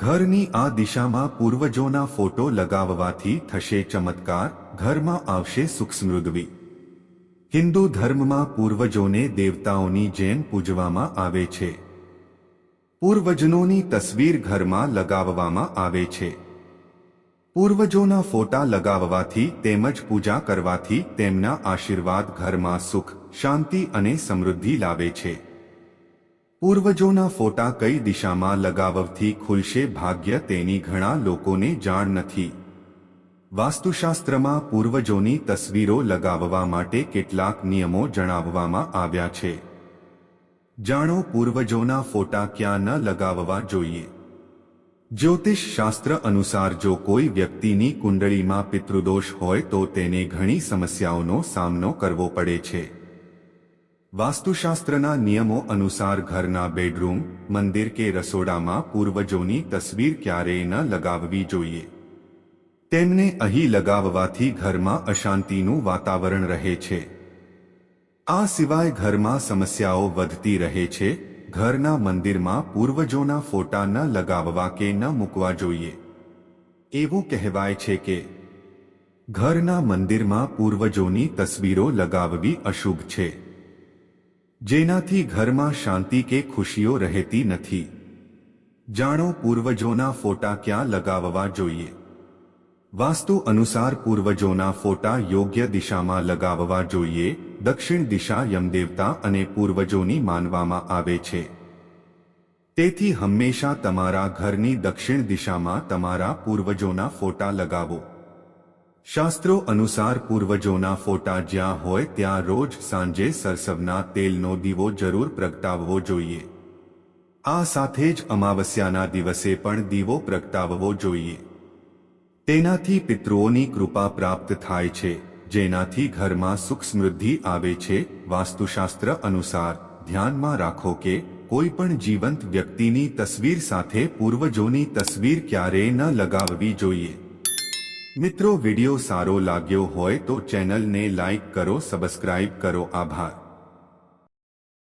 ઘરની આ દિશામાં પૂર્વજોના ફોટો લગાવવાથી થશે ચમત્કાર, ઘરમાં આવશે સુખ સમૃદ્ધિ હિન્દુ ધર્મમાં પૂર્વજોને દેવતાઓની જેમ પૂજવામાં આવે છે. પૂર્વજનોની તસવીર ઘરમાં લગાવવામાં આવે છે. પૂર્વજોના ફોટા લગાવવાથી તેમજ પૂજા કરવાથી તેમના આશીર્વાદ ઘરમાં સુખ, શાંતિ અને સમૃદ્ધિ લાવે છે. પૂર્વજોના ફોટા કઈ દિશામાં લગાવવાથી ખુલશે ભાગ્ય તેની ઘણા લોકોને જાણ નથી. વાસ્તુશાસ્ત્રમાં પૂર્વજોની તસવીરો લગાવવા માટે કેટલાક નિયમો જણાવવામાં આવ્યા છે. જાણો પૂર્વજોના ફોટા ક્યાં ન લગાવવા જોઈએ. જ્યોતિષ શાસ્ત્ર અનુસાર જો કોઈ વ્યક્તિની કુંડળીમાં પિતૃદોષ હોય તો તેને ઘણી સમસ્યાઓનો સામનો કરવો પડે છે. વાસ્તુશાસ્ત્રના નિયમો અનુસાર ઘરના બેડરૂમ, મંદિર કે રસોડામાં પૂર્વજોની તસવીર ક્યારેય ન લગાવવી જોઈએ. તેમને અહીં લગાવવાથી ઘરમાં અશાંતિનું વાતાવરણ રહે છે. આ સિવાય ઘરમાં સમસ્યાઓ વધતી રહે છે, ઘરના મંદિરમાં પૂર્વજોના ફોટા ન લગાવવા કે ન મૂકવા જોઈએ. એવું કહેવાય છે કે, ઘરના મંદિરમાં પૂર્વજોની તસવીરો લગાવવી અશુભ છે. જેનાથી ઘરમાં શાંતિ કે ખુશીઓ રહેતી નથી. જાણો પૂર્વજોના ફોટા ક્યાં લગાવવા જોઈએ. વાસ્તુ અનુસાર પૂર્વજોના ફોટા યોગ્ય દિશામાં લગાવવા જોઈએ, દક્ષિણ દિશા યમદેવતા અને પૂર્વજોની માનવામાં આવે છે. તેથી હંમેશા તમારા ઘરની દક્ષિણ દિશામાં તમારા પૂર્વજોના ફોટા લગાવો. શાસ્ત્રો અનુસાર પૂર્વજોના ફોટા જ્યાં હોય ત્યાં રોજ સાંજે સરસવના તેલનો દીવો જરૂર પ્રગટાવવો જોઈએ. આ સાથે જ અમાવસ્યાના દિવસે પણ દીવો પ્રગટાવવો જોઈએ. તેનાથી પિતૃઓની કૃપા પ્રાપ્ત થાય છે, જેનાથી ઘરમાં સુખ સમૃદ્ધિ આવે છે, વાસ્તુશાસ્ત્ર અનુસાર. ધ્યાનમાં રાખો કે, કોઈ પણ જીવંત વ્યક્તિની તસવીર સાથે પૂર્વજોની તસવીર ક્યારેય ન લગાવવી જોઈએ. મિત્રો વિડિયો સારો લાગ્યો હોય તો ચેનલને લાઈક કરો સબસ્ક્રાઇબ કરો. આભાર.